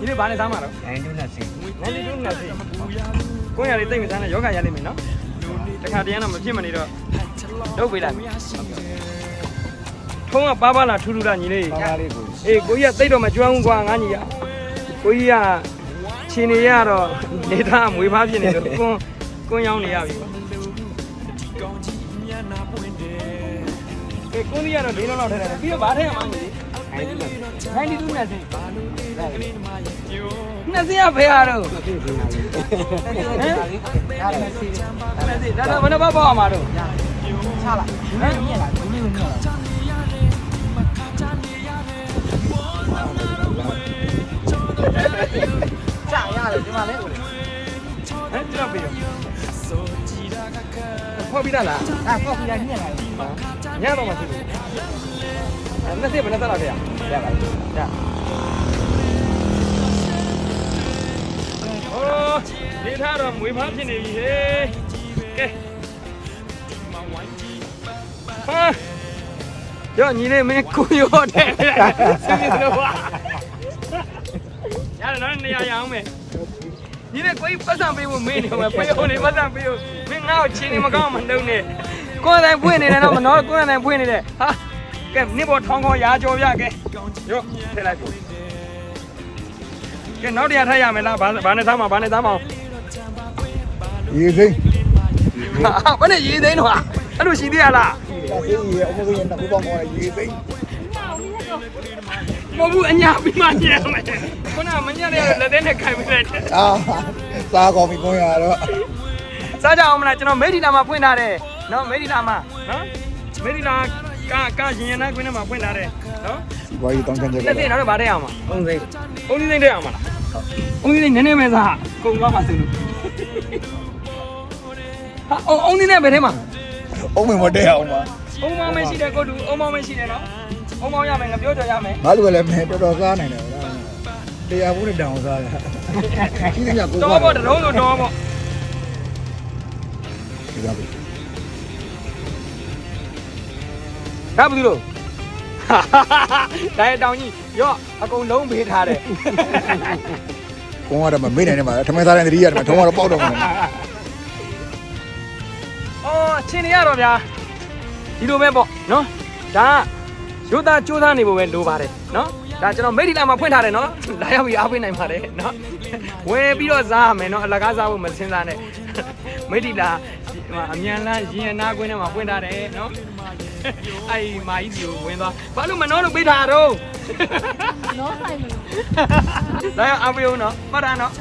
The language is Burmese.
ဒီနေ့ဘာနဲ့စားမှာတော့နိုင်တူနဲ့စီနိုင်ဒီတို့နဲ့စီကိုယ်ရလေးတိတ်မစားနဲ့ယောဂရလိမ့်မယ်နော်တခါတည်းကတော့မဖြစ်မနေတော့လုပ်ပေးလိုက်ထုံးကပါပါလာထူးထူးလာညီလေးပါပါလေးကိုအေးကိုကြီးကတိတ်တော့မကြွမ်းဘူးကွာငါညီရကိုကြီးကရှင်နေရတော့နေသားမွေဖားဖြစ်နေတော့ကွန်းကွန်းရောင်းနေရပြီကွာအေးကွန်းကြီးကတော့လေးလုံးလောက်ထဲတယ်ပြီးတော့ဗားထဲမှာညီလေးနိုင်တူနဲ့ 92နဲ့စင်နှစ်စင်ရဖေးရတော့စီစီနာလေးရတယ်စီနှစ်စင်ဒါတော့ဘယ်နှပတ်ပေါ့မှာတော့ချလာဟမ်မြက်လာဘူးလို့မြက်လာကြာရတယ်ဒီမှာလဲကိုလေဟမ်ကျွန်တော်ပြေရောဖောက်ပြီးသားလားအာကောက်ပြီးရမြက်လာတယ်ညတော့မှသိလို့အဲ နှစ်စင်ဘယ်နှသက်လောက်ဖေးရရပါပြီညโอ้နေထားတော့မွေဖားဖြစ်နေပြီဟေးကဲဟာရောညီလေးမင်းကိုရောတဲ့စီးနေတော့ပါရတယ်နော်နေရာရအောင်မယ်ညီလေးကိုကြီးပတ်စံပေးဖို့မင်းနေမှာပေးဖို့နေပတ်စံပေးဖို့မင်းငါ့ကိုချင်းနေမကောင်းမနှုံနဲ့ကိုယ်တိုင်ပွင့်နေတယ်တော့မနော်ကိုယ်တိုင်ပွင့်နေတယ်ဟာ ကဲနစ်ပေါ်ထောင်းခေါ်ရာကြော်ပြကဲရောထည့်လိုက်ဖို့ကဲနောက်တရားထပ်ရမယ်လားဘာဘာနဲ့သားမှာဘာနဲ့သားမှာရေစိမ့်ဟာဘာနဲ့ရေးသိန်းတော့အဲ့လိုရှိသေးရလားဒါစေးရေအမကရင်တော့ဘောပေါ်ရေစိမ့်မဟုတ်ဘူးအညာပြီးမှညံမယ်ခုနကမညံ့တဲ့လက်သေးနဲ့ခိုင်ပေးလိုက်တယ်အာစားကောင်းပြီကိုရတော့စားကြအောင်မလားကျွန်တော်မေဒီလာမှာဖွင့်ထားတယ်နော်မေဒီလာမှာနော်မေဒီလာ ကကရင်ရင်နာကွင်းထဲမှာဖွင့်ထားတယ်နော်ဒီဘာကြီးတောင်းချင်ကြလက်သေးကနောက်တော့ဗာတဲ့အောင်မှာပုံစိမ့်အုံးသီးသိမ့်တဲ့အောင်မလားအုံးသီးသိမ့်နည်းနည်းပဲစားကုံသွားမှာစလို့ဟာအုံးအုံးသီးနဲ့ဘယ်ထဲမှာအုံးမမတဲ့အောင်ပါအုံးမောင်းမရှိတဲ့ကိုတူအုံးမောင်းမရှိတဲ့နော်အုံးမောင်းရမယ်ငါပြောကြရမယ်ငါလူကလည်းမဲတော်တော်စားနိုင်တယ်ဗျာတရားဘူးနဲ့တောင်စားတယ်ကြီးစင်ကကိုတော့ပေါ့တရုံးဆိုတော့ပေါ့ဒီကပြီ ဒါဘူးလို့ဒါရတောင်ကြီးရော့အကုန်လုံးပေးထားတယ်ကိုကတော့မမေ့နိုင်နဲ့ပါထမင်းစားတဲ့တတိယတမထုံးကတော့ပေါက်တော့မှာအော်ချင်းနေရတော့ဗျာဒီလိုပဲပေါ့နော်ဒါရိုးသားစူးစမ်းနေဖို့ပဲလိုပါတယ်နော်ဒါကျွန်တော်မိတ်ဒီလာမှာဖွင့်ထားတယ်နော်လာရောက်ပြီးအားပေးနိုင်ပါတယ်နော်ဝယ်ပြီးတော့စားရမယ်နော်အလကားစားဖို့မစင်စားနဲ့မိတ်ဒီလာအမြန်လန်းရင်အနာကွင်းထဲမှာဖွင့်ထားတယ်နော် အဲ့ဒီမာကြီးစီကိုဝင်သွားဘာလို့မနှောလို့ပေးထားတော့လောဆိုင်မလို့လာရောက်အားပေးဦးနော်မှတ်တာနော်